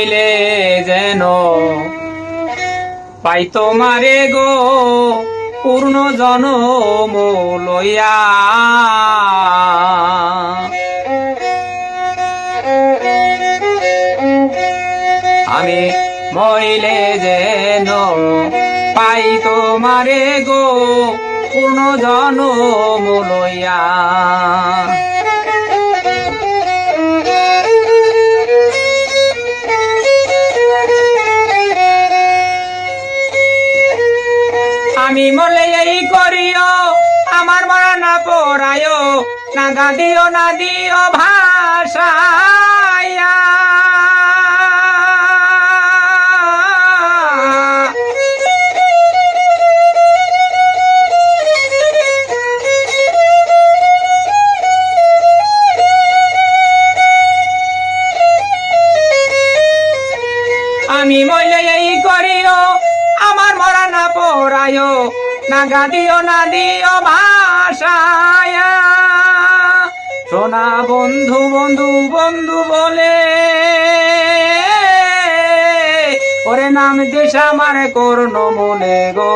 মইলে যেন পাই তোমারে গো পূর্ণ জনম লইয়া। আমি মইলে যেন পাই তোমারে গো পূর্ণ জনম লইয়া। আমি মলে এই করিও আমার মরা না পড়ায় না গাদিও না দিও ভাষায়া। না গাদিও, না দিও ভাষায়া। সোনা বন্ধু বন্ধু বন্ধু বলে। ওরে নাম দেশ আমার করণ মনে গো।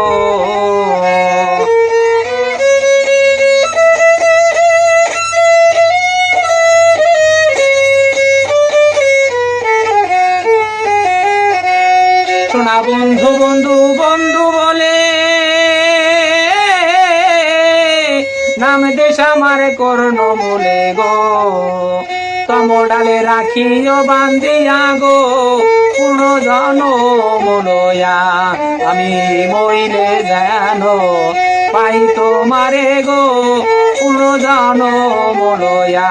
সোনা বন্ধু বন্ধু বন্ধু নাম দেশ আমার করণ মনে গো। কমডালে রাখিও বান্দিয়া গো পুরো জন মনয়া। আমি মইলে যেন পাই তোমারে গো পুরো জন মনয়া।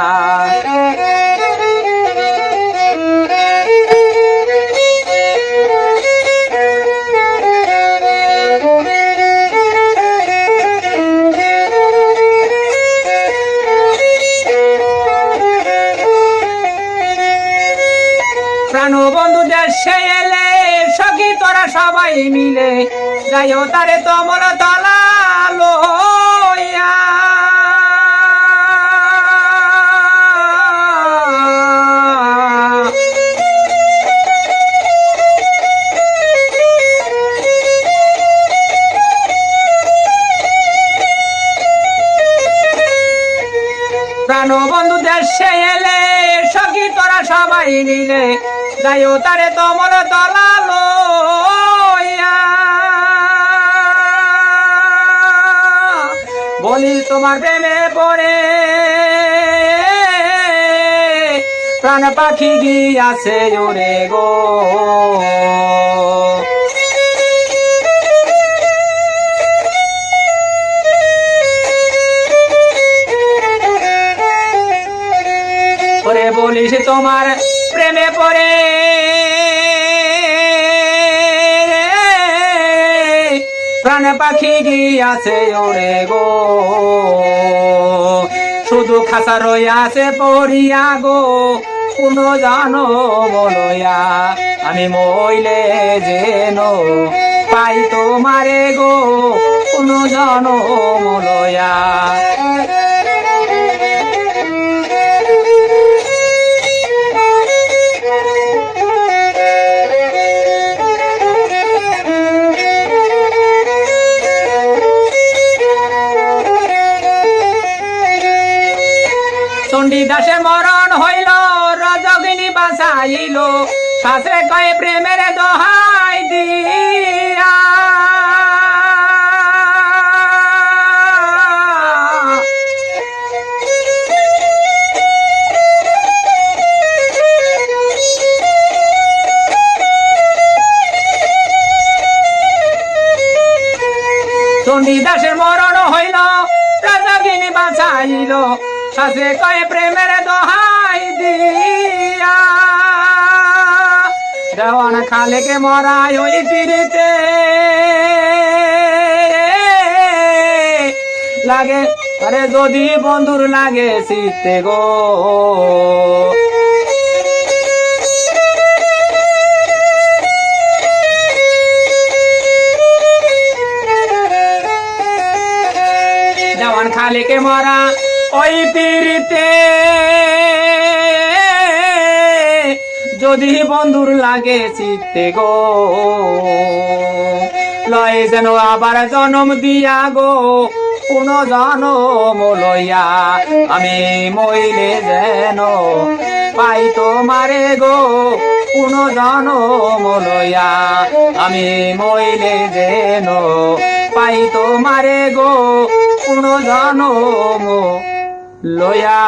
এলে সখী তোরা সবাই মিলে। যাইও তারে তোমর তলা দেশে এলে, সখী তোরা সবাই মিলে। যাইও তারে তোমর লইয়া বলি তোমার প্রেমে পড়ে। প্রাণ পাখি গিয়াছে ওরে গো। তোমার প্রেমে পড়ে। প্রাণ পাখি গিয়াছে ওরে গো। শুধু খাসা রইয়াছে পড়িয়া গো। কোন জানো বলয়া, আমি মইলে যেন পাই তোমারে গো। কোন জানো মলয়া চণ্ডী দাসে মরণ হইল, রজগিনী বাঁচাইল। শাস্ত্রে কয়ে, প্রেমের দোহাই দিয়া চণ্ডী দাসের মরণ হইল, রাজাগিনী বাঁচাইল। শাস্ত্রে কয়ে প্রেমের দোহাই দিয়া। দেওয়ান খালেকে মরাই ওই তীরিতে লাগে, আরে যদি বন্ধুর লাগে শীতে গো। খালেকে মরা ওই পীড়িতে। যদি বন্ধুর লাগে চিত্তে গো, লয় যেন আবার জনম দিয়া গো কোন জনম লইয়া আমি মইলে যেন পাই তোমারে গো কোন জনম লইয়া আমি মইলে যেন পাই তোমারে গো কোন জনম লয়া